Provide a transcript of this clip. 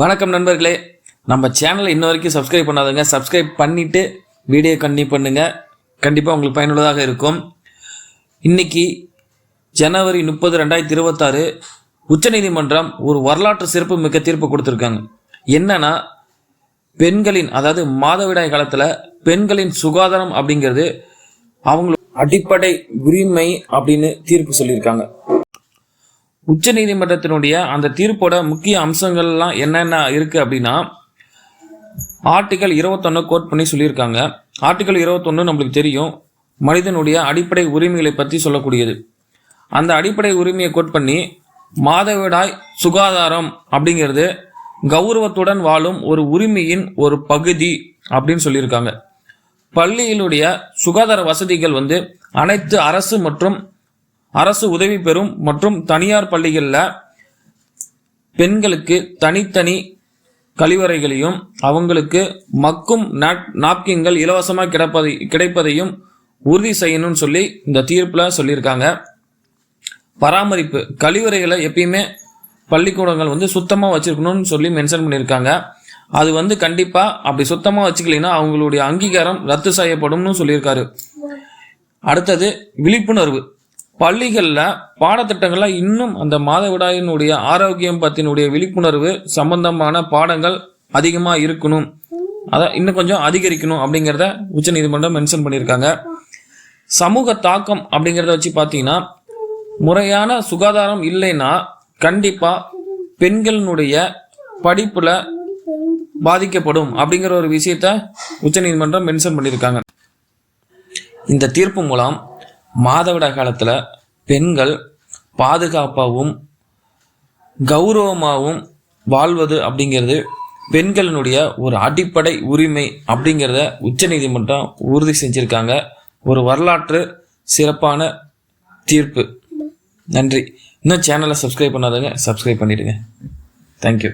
வணக்கம் நண்பர்களே. நம்ம சேனலை இன்ன வரைக்கும் சப்ஸ்கிரைப் பண்ணாதவங்க சப்ஸ்கிரைப் பண்ணிவிட்டு வீடியோ கண்டினியூ பண்ணுங்கள் கண்டிப்பாக உங்களுக்கு பயனுள்ளதாக இருக்கும். இன்னைக்கு ஜனவரி முப்பது ரெண்டாயிரத்தி இருபத்தாறு உச்சநீதிமன்றம் ஒரு வரலாற்று சிறப்பு மிக்க தீர்ப்பு கொடுத்துருக்காங்க. என்னன்னா பெண்களின் அதாவது மாதவிடாய் காலத்தில் பெண்களின் சுகாதாரம் அப்படிங்கிறது அவங்களோட அடிப்படை உரிமை அப்படின்னு தீர்ப்பு சொல்லியிருக்காங்க. உச்ச நீதிமன்றத்தினுடைய அந்த தீர்ப்போட முக்கிய அம்சங்கள்லாம் என்னென்ன இருக்குது அப்படின்னா ஆர்டிகல் இருபத்தொன்னு கோட் பண்ணி சொல்லியிருக்காங்க. ஆர்டிகல் இருபத்தொன்னு நம்மளுக்கு தெரியும். மனிதனுடைய அடிப்படை உரிமைகளை பற்றி சொல்லக்கூடியது. அந்த அடிப்படை உரிமையை கோட் பண்ணி மாதவிடாய் சுகாதாரம் அப்படிங்கிறது கௌரவத்துடன் வாழும் ஒரு உரிமையின் ஒரு பகுதி அப்படின்னு சொல்லியிருக்காங்க. பள்ளியிலுடைய சுகாதார வசதிகள் வந்து அனைத்து அரசு மற்றும் அரசு உதவி பெறும் மற்றும் தனியார் பள்ளிகளில் பெண்களுக்கு தனித்தனி கழிவறைகளையும் அவங்களுக்கு மக்கும் நாப்கின்கள் இலவசமாக கிடைப்பதை கிடைப்பதையும் உறுதி செய்யணும்னு சொல்லி இந்த தீர்ப்பில் சொல்லியிருக்காங்க. பராமரிப்பு கழிவறைகளை எப்பயுமே பள்ளிக்கூடங்கள் வந்து சுத்தமாக வச்சுருக்கணும்னு சொல்லி மென்ஷன் பண்ணியிருக்காங்க. அது வந்து கண்டிப்பாக அப்படி சுத்தமாக வச்சுக்கலைன்னா அவங்களுடைய அங்கீகாரம் ரத்து செய்யப்படும்னு சொல்லியிருக்காரு. அடுத்தது விழிப்புணர்வு. பள்ளிகளில் பாடத்திட்டங்களில் இன்னும் அந்த மாதவிடாயினுடைய ஆரோக்கியம் பற்றினுடைய விழிப்புணர்வு சம்பந்தமான பாடங்கள் அதிகமாக இருக்கணும். அதை இன்னும் கொஞ்சம் அதிகரிக்கணும் அப்படிங்கிறத உச்சநீதிமன்றம் மென்ஷன் பண்ணியிருக்காங்க. சமூக தாக்கம் அப்படிங்கிறத வச்சு பார்த்தீங்கன்னா முறையான சுகாதாரம் இல்லைன்னா கண்டிப்பாக பெண்களினுடைய படிப்பில் பாதிக்கப்படும் அப்படிங்கிற ஒரு விஷயத்த உச்சநீதிமன்றம் மென்ஷன் பண்ணியிருக்காங்க. இந்த தீர்ப்பு மூலம் மாதவிட காலத்தில் பெண்கள் பாதுகாப்பாகவும் கௌரவமாகவும் வாழ்வது அப்படிங்கிறது பெண்களினுடைய ஒரு அடிப்படை உரிமை அப்படிங்கிறத உச்சநீதிமன்றம் உறுதி செஞ்சுருக்காங்க. ஒரு வரலாற்று சிறப்பான தீர்ப்பு. நன்றி. இன்னும் சேனலை சப்ஸ்கிரைப் பண்ணாதவங்க சப்ஸ்கிரைப் பண்ணிடுங்க. தேங்க்யூ